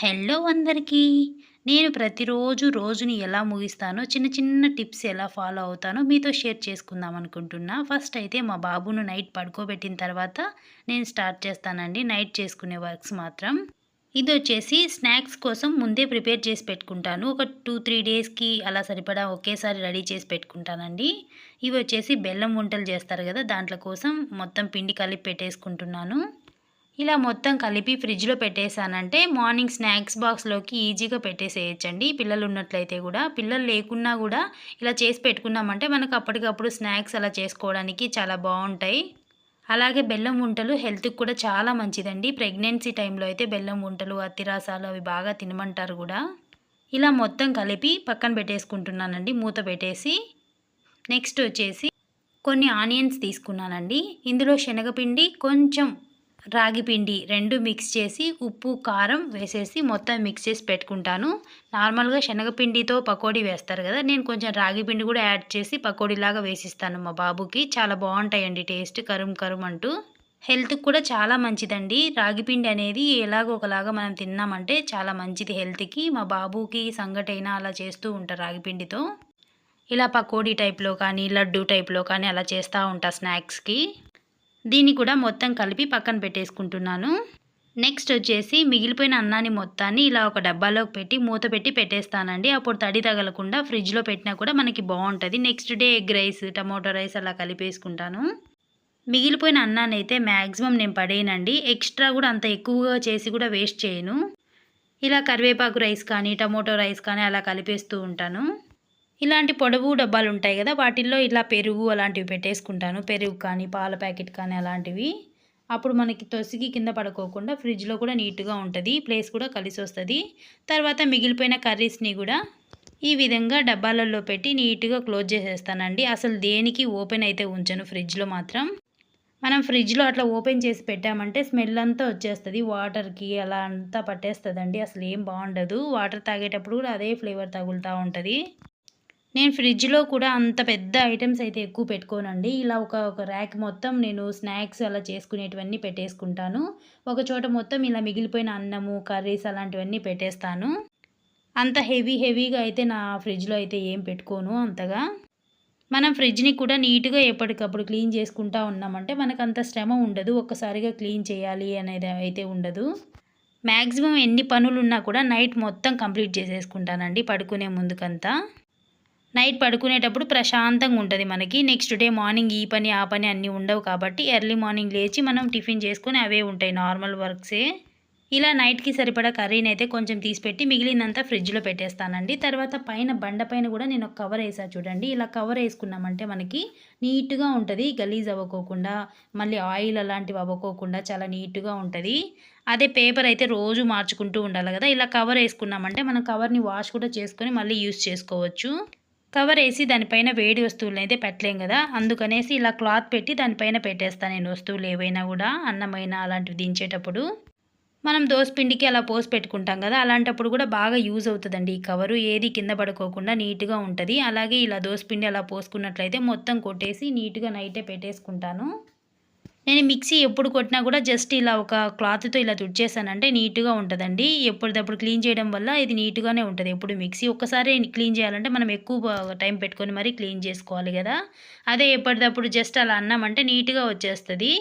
Hello అందరికీ నేను ప్రతిరోజు రోజుని ఎలా ముగిస్తానో చిన్న చిన్న టిప్స్ ఎలా ఫాలో అవుతానో మీతో షేర్ చేసుకుందాం అనుకుంటున్నా. ఫస్ట్ అయితే మా బాబును నైట్ పడుకోబెట్టిన తర్వాత నేను స్టార్ట్ చేస్తానండి నైట్ చేసుకునే వర్క్స్ మాత్రం. ఇది వచ్చేసి స్నాక్స్ కోసం ముందే ప్రిపేర్ చేసి పెట్టుకుంటాను. ఒక టూ త్రీ డేస్కి అలా సరిపడా ఒకేసారి రెడీ చేసి పెట్టుకుంటానండి. ఇవి వచ్చేసి బెల్లం వంటలు చేస్తారు కదా దాంట్లో కోసం మొత్తం పిండి కలిపి పెట్టేసుకుంటున్నాను. ఇలా మొత్తం కలిపి ఫ్రిడ్జ్లో పెట్టేశానంటే మార్నింగ్ స్నాక్స్ బాక్స్లోకి ఈజీగా పెట్టేసేయచ్చండి. పిల్లలు ఉన్నట్లయితే కూడా. పిల్లలు లేకున్నా కూడా ఇలా చేసి పెట్టుకున్నామంటే మనకు అప్పటికప్పుడు స్నాక్స్ అలా చేసుకోవడానికి చాలా బాగుంటాయి. అలాగే బెల్లం వంటలు హెల్త్కి కూడా చాలా మంచిదండి. ప్రెగ్నెన్సీ టైంలో అయితే బెల్లం వంటలు అత్తిరాసాలు అవి బాగా తినమంటారు కూడా. ఇలా మొత్తం కలిపి పక్కన పెట్టేసుకుంటున్నానండి. మూత పెట్టేసి నెక్స్ట్ వచ్చేసి కొన్ని ఆనియన్స్ తీసుకున్నానండి. ఇందులో శనగపిండి కొంచెం రాగి పిండి రెండు మిక్స్ చేసి ఉప్పు కారం వేసేసి మొత్తం మిక్స్ చేసి పెట్టుకుంటాను. నార్మల్గా శనగపిండితో పకోడీ వేస్తారు కదా నేను కొంచెం రాగి పిండి కూడా యాడ్ చేసి పకోడీలాగా వేసిస్తాను మా బాబుకి. చాలా బాగుంటాయండి టేస్ట్ కరుం కరుం అంటూ. హెల్త్కి కూడా చాలా మంచిదండి. రాగిపిండి అనేది ఎలాగో ఒకలాగా మనం తిన్నామంటే చాలా మంచిది హెల్త్కి మా బాబుకి సంగటైనా అలా చేస్తూ ఉంటారు రాగిపిండితో ఇలా పకోడీ టైప్లో కానీ లడ్డు టైప్లో కానీ అలా చేస్తూ ఉంటా స్నాక్స్కి దీన్ని కూడా మొత్తం కలిపి పక్కన పెట్టేసుకుంటున్నాను. నెక్స్ట్ వచ్చేసి మిగిలిపోయిన అన్నాన్ని మొత్తాన్ని ఇలా ఒక డబ్బాలోకి పెట్టి మూత పెట్టి పెట్టేస్తానండి. అప్పుడు తడి తగలకుండా ఫ్రిడ్జ్లో పెట్టినా కూడా మనకి బాగుంటుంది. Next day egg rice tomato rice అలా కలిపేసుకుంటాను. మిగిలిపోయిన అన్నాన్ని అయితే మ్యాక్సిమం నేను పడేయనండి. ఎక్స్ట్రా కూడా అంత ఎక్కువగా చేసి కూడా వేస్ట్ చేయను. ఇలా కరివేపాకు రైస్ కానీ టమోటో రైస్ కానీ అలా కలిపేస్తూ ఉంటాను. ఇలాంటి పొడవు డబ్బాలు ఉంటాయి కదా వాటిల్లో ఇలా పెరుగు అలాంటివి పెట్టేసుకుంటాను. పెరుగు కానీ పాల ప్యాకెట్ కానీ అలాంటివి. అప్పుడు మనకి తొసిగి కింద పడుకోకుండా ఫ్రిడ్జ్లో కూడా నీట్గా ఉంటుంది ప్లేస్ కూడా కలిసి వస్తుంది తర్వాత మిగిలిపోయిన కర్రీస్ని కూడా ఈ విధంగా డబ్బాలలో పెట్టి నీట్గా క్లోజ్ చేసేస్తానండి. అసలు దేనికి ఓపెన్ అయితే ఉంచను ఫ్రిడ్జ్లో మాత్రం. మనం ఫ్రిడ్జ్లో అట్లా ఓపెన్ చేసి పెట్టామంటే స్మెల్ అంతా వచ్చేస్తుంది వాటర్కి అలా అంతా పట్టేస్తుందండి. అసలు ఏం బాగుండదు. వాటర్ తాగేటప్పుడు కూడా అదే ఫ్లేవర్ తగులుతూ ఉంటుంది. నేను ఫ్రిడ్జ్లో కూడా అంత పెద్ద ఐటమ్స్ అయితే ఎక్కువ పెట్టుకోనండి. ఇలా ఒక ఒక ర్యాక్ మొత్తం నేను స్నాక్స్ అలా చేసుకునేటివన్నీ పెట్టేసుకుంటాను. ఒక చోట మొత్తం ఇలా మిగిలిపోయిన అన్నము కర్రీస్ అలాంటివన్నీ పెట్టేస్తాను. అంత హెవీ హెవీగా అయితే నా ఫ్రిడ్జ్లో అయితే ఏం పెట్టుకోను అంతగా. మనం ఫ్రిడ్జ్ని కూడా నీట్గా ఎప్పటికప్పుడు క్లీన్ చేసుకుంటా ఉన్నామంటే మనకు అంత శ్రమ ఉండదు. ఒక్కసారిగా క్లీన్ చేయాలి అనేది అయితే ఉండదు. మ్యాక్సిమం ఎన్ని పనులు ఉన్నా కూడా నైట్ మొత్తం కంప్లీట్ చేసేసుకుంటానండి పడుకునే ముందుకంతా. నైట్ పడుకునేటప్పుడు ప్రశాంతంగా ఉంటుంది మనకి. నెక్స్ట్ డే మార్నింగ్ ఈ పని ఆ పని అన్నీ ఉండవు కాబట్టి ఎర్లీ మార్నింగ్ లేచి మనం టిఫిన్ చేసుకుని అవే ఉంటాయి నార్మల్ వర్క్సే. ఇలా నైట్కి సరిపడా కర్రీని అయితే కొంచెం తీసిపెట్టి మిగిలినంతా ఫ్రిడ్జ్లో పెట్టేస్తానండి. తర్వాత పైన బండ పైన కూడా నేను ఒక కవర్ వేసా చూడండి. ఇలా కవర్ వేసుకున్నామంటే మనకి నీట్గా ఉంటుంది. గలీజ్ అవ్వకోకుండా మళ్ళీ ఆయిల్ అలాంటివి అవ్వకోకుండా చాలా నీట్గా ఉంటుంది. అదే పేపర్ అయితే రోజు మార్చుకుంటూ ఉండాలి కదా. ఇలా కవర్ వేసుకున్నామంటే మనం కవర్ని వాష్ కూడా చేసుకొని మళ్ళీ యూస్ చేసుకోవచ్చు. కవర్ వేసి దానిపైన వేడి వస్తువులు అయితే పెట్టలేం కదా. అందుకనేసి ఇలా క్లాత్ పెట్టి దానిపైన పెట్టేస్తాను నేను వస్తువులు ఏవైనా కూడా అన్నమైన అలాంటివి దించేటప్పుడు. మనం పిండికి అలా పోసి పెట్టుకుంటాం కదా అలాంటప్పుడు కూడా బాగా యూజ్ అవుతుందండి ఈ కవరు. ఏది కింద పడుకోకుండా నీట్గా ఉంటుంది. అలాగే ఇలా పిండి అలా పోసుకున్నట్లయితే మొత్తం కొట్టేసి నీట్గా నైటే పెట్టేసుకుంటాను. నేను మిక్సీ ఎప్పుడు కొట్టినా కూడా జస్ట్ ఇలా ఒక క్లాత్తో ఇలా తుడిచేసానంటే నీట్గా ఉంటుందండి. ఎప్పటిదప్పుడు క్లీన్ చేయడం వల్ల ఇది నీట్గానే ఉంటుంది. ఎప్పుడు మిక్సీ ఒక్కసారి క్లీన్ చేయాలంటే మనం ఎక్కువ టైం పెట్టుకొని మరీ క్లీన్ చేసుకోవాలి కదా. అదే ఎప్పటిదప్పుడు జస్ట్ అలా అన్నామంటే నీట్గా వచ్చేస్తుంది.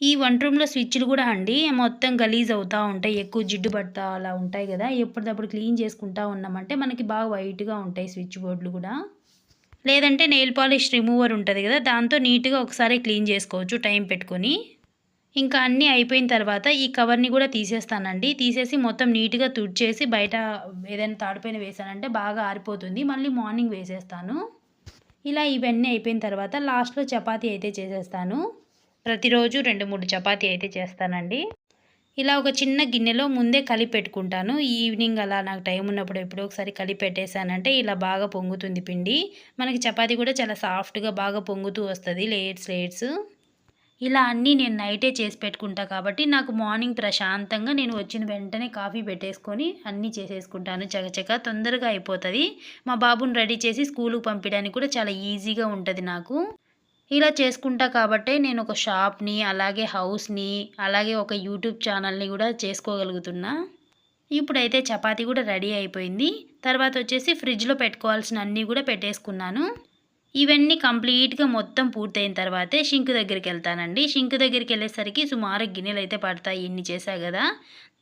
ఈ వంట రూమ్లో స్విచ్లు కూడా అండి మొత్తం గలీజ్ అవుతూ ఉంటాయి. ఎక్కువ జిడ్డు పడతా అలా ఉంటాయి కదా. ఎప్పటిదప్పుడు క్లీన్ చేసుకుంటా ఉన్నామంటే మనకి బాగా వైట్గా ఉంటాయి స్విచ్ బోర్డులు కూడా. లేదంటే నెయిల్ పాలిష్ రిమూవర్ ఉంటుంది కదా దాంతో నీట్గా ఒకసారి క్లీన్ చేసుకోవచ్చు టైం పెట్టుకొని. ఇంకా అన్నీ అయిపోయిన తర్వాత ఈ కవర్ని కూడా తీసేస్తానండి. తీసేసి మొత్తం నీట్గా తుడిచేసి బయట ఏదైనా తాడిపోయిన వేసానంటే బాగా ఆరిపోతుంది. మళ్ళీ మార్నింగ్ వేసేస్తాను. ఇలా ఇవన్నీ అయిపోయిన తర్వాత లాస్ట్లో చపాతీ అయితే చేసేస్తాను. ప్రతిరోజు రెండు మూడు చపాతీ అయితే చేస్తానండి. ఇలా ఒక చిన్న గిన్నెలో ముందే కలిపి పెట్టుకుంటాను ఈవినింగ్ అలా నాకు టైం ఉన్నప్పుడు ఎప్పుడో ఒకసారి కలిపి పెట్టేశానంటే ఇలా బాగా పొంగుతుంది పిండి. మనకి చపాతీ కూడా చాలా సాఫ్ట్గా బాగా పొంగుతూ వస్తుంది. లేయర్స్ లేయర్స్ ఇలా అన్నీ నేను నైటే చేసి పెట్టుకుంటా కాబట్టి నాకు మార్నింగ్ ప్రశాంతంగా నేను వచ్చిన వెంటనే కాఫీ పెట్టేసుకొని అన్నీ చేసేసుకుంటాను. చకచక తొందరగా అయిపోతుంది. మా బాబుని రెడీ చేసి స్కూల్కి పంపించడానికి కూడా చాలా ఈజీగా ఉంటుంది నాకు. ఇలా చేసుకుంటా కాబట్టే నేను ఒక షాప్ని అలాగే హౌస్ని అలాగే ఒక యూట్యూబ్ ఛానల్ని కూడా చేసుకోగలుగుతున్నా. ఇప్పుడైతే చపాతీ కూడా రెడీ అయిపోయింది. తర్వాత వచ్చేసి ఫ్రిడ్జ్లో పెట్టుకోవాల్సిన అన్నీ కూడా పెట్టేసుకున్నాను. ఇవన్నీ కంప్లీట్గా మొత్తం పూర్తయిన తర్వాతే షింక్ దగ్గరికి వెళ్తానండి షింక్ దగ్గరికి వెళ్ళేసరికి సుమారు గిన్నెలు అయితే పడతాయి ఇన్ని చేశా కదా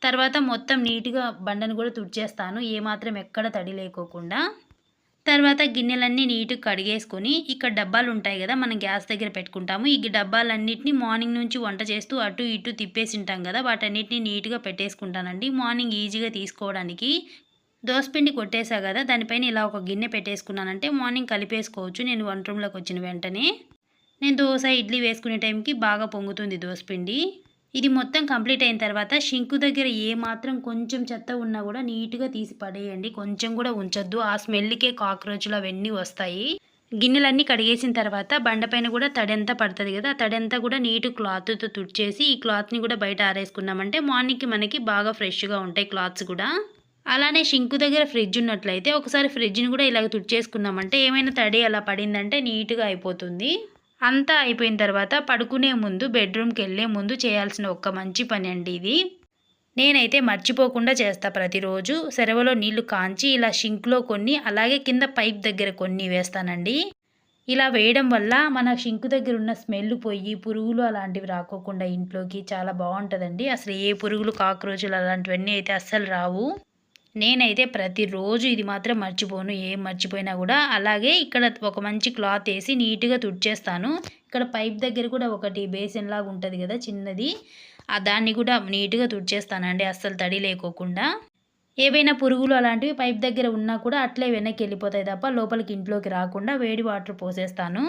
తర్వాత మొత్తం నీట్గా బండను కూడా తుడిచేస్తాను. ఏమాత్రం ఎక్కడ తడి లేకోకుండా. తర్వాత గిన్నెలన్నీ నీట్గా కడిగేసుకొని ఇక్కడ డబ్బాలు ఉంటాయి కదా మనం గ్యాస్ దగ్గర పెట్టుకుంటాము. ఈ డబ్బాలన్నింటినీ మార్నింగ్ నుంచి వంట చేస్తూ అటు ఇటు తిప్పేసి ఉంటాం కదా వాటన్నిటిని నీట్గా పెట్టేసుకుంటానండి. మార్నింగ్ ఈజీగా తీసుకోవడానికి దోసపిండి కొట్టేసా కదా దానిపైన ఇలా ఒక గిన్నె పెట్టేసుకున్నానంటే మార్నింగ్ కలిపేసుకోవచ్చు నేను వంట రూమ్లోకి వచ్చిన వెంటనే. నేను దోశ ఇడ్లీ వేసుకునే టైంకి బాగా పొంగుతుంది దోసపిండి ఇది మొత్తం కంప్లీట్ అయిన తర్వాత షింకు దగ్గర ఏ మాత్రం కొంచెం చెత్త ఉన్నా కూడా నీట్గా తీసి పడేయండి. కొంచెం కూడా ఉంచొద్దు. ఆ స్మెల్కే కాక్రోచ్లు అవన్నీ వస్తాయి. గిన్నెలన్నీ కడిగేసిన తర్వాత బండపైన కూడా తడంతా పడుతుంది కదా ఆ తడంతా కూడా నీటు క్లాత్తో తుడిచేసి ఈ క్లాత్ని కూడా బయట ఆరేసుకున్నామంటే మార్నింగ్కి మనకి బాగా ఫ్రెష్గా ఉంటాయి క్లాత్స్ కూడా. అలానే షింకు దగ్గర ఫ్రిడ్జ్ ఉన్నట్లయితే ఒకసారి ఫ్రిడ్జ్ని కూడా ఇలాగ తుడిచేసుకున్నామంటే ఏమైనా తడి అలా పడిందంటే నీట్గా అయిపోతుంది. అంతా అయిపోయిన తర్వాత పడుకునే ముందు బెడ్రూమ్కి వెళ్ళే ముందు చేయాల్సిన ఒక్క మంచి పని అండి ఇది. నేనైతే మర్చిపోకుండా చేస్తా ప్రతిరోజు. సెరవలో నీళ్ళు కాంచి ఇలా షింక్లో కొన్ని అలాగే కింద పైప్ దగ్గర కొన్ని వేస్తానండి. ఇలా వేయడం వల్ల మన షింకు దగ్గర ఉన్న స్మెల్ పోయి పురుగులు అలాంటివి రాకోకుండా ఇంట్లోకి చాలా బాగుంటుందండి. అసలు ఏ పురుగులు కాక్రోచులు అలాంటివన్నీ అయితే అస్సలు రావు. నేనైతే ప్రతిరోజు ఇది మాత్రం మర్చిపోను. ఏం మర్చిపోయినా కూడా అలాగే ఇక్కడ ఒక మంచి క్లాత్ వేసి నీట్గా తుడిచేస్తాను. ఇక్కడ పైప్ దగ్గర కూడా ఒకటి బేసిన్ లాగా ఉంటుంది కదా చిన్నది. ఆ దాన్ని కూడా నీట్గా తుడిచేస్తానండి అస్సలు తడి లేకోకుండా. ఏవైనా పురుగులు అలాంటివి పైప్ దగ్గర ఉన్నా కూడా అట్లే వెనక్కి వెళ్ళిపోతాయి తప్ప లోపలికి ఇంట్లోకి రాకుండా వేడి వాటర్ పోసేస్తాను.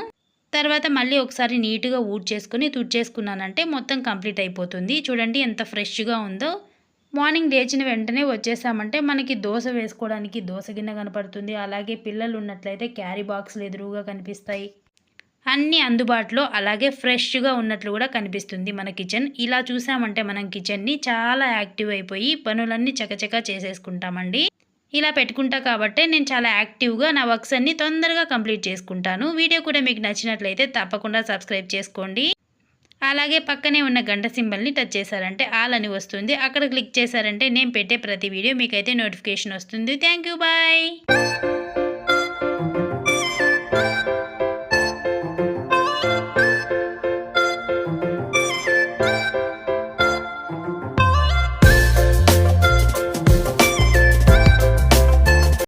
తర్వాత మళ్ళీ ఒకసారి నీట్గా ఊడ్ చేసుకుని తుడిచేసుకున్నానంటే మొత్తం కంప్లీట్ అయిపోతుంది. చూడండి ఎంత ఫ్రెష్గా ఉందో. మార్నింగ్ లేచిన వెంటనే వచ్చేసామంటే మనకి దోశ వేసుకోవడానికి దోశ గిన్నె కనపడుతుంది. అలాగే పిల్లలు ఉన్నట్లయితే క్యారీ బాక్స్లు ఎదురుగా కనిపిస్తాయి. అన్నీ అందుబాటులో అలాగే ఫ్రెష్గా ఉన్నట్లు కూడా కనిపిస్తుంది మన కిచెన్. ఇలా చూసామంటే మనం కిచెన్ని చాలా యాక్టివ్ అయిపోయి పనులన్నీ చకచకా చేసేసుకుంటామండి. ఇలా పెట్టుకుంటా కాబట్టే నేను చాలా యాక్టివ్గా నా వర్క్స్ అన్ని తొందరగా కంప్లీట్ చేసుకుంటాను. వీడియో కూడా మీకు నచ్చినట్లయితే తప్పకుండా సబ్స్క్రైబ్ చేసుకోండి. అలాగే పక్కనే ఉన్న గంట సింబల్ని టచ్ చేశారంటే ఆల్ అని వస్తుంది. అక్కడ క్లిక్ చేశారంటే నేను పెట్టే ప్రతి వీడియో మీకైతే నోటిఫికేషన్ వస్తుంది. Thank you. బాయ్.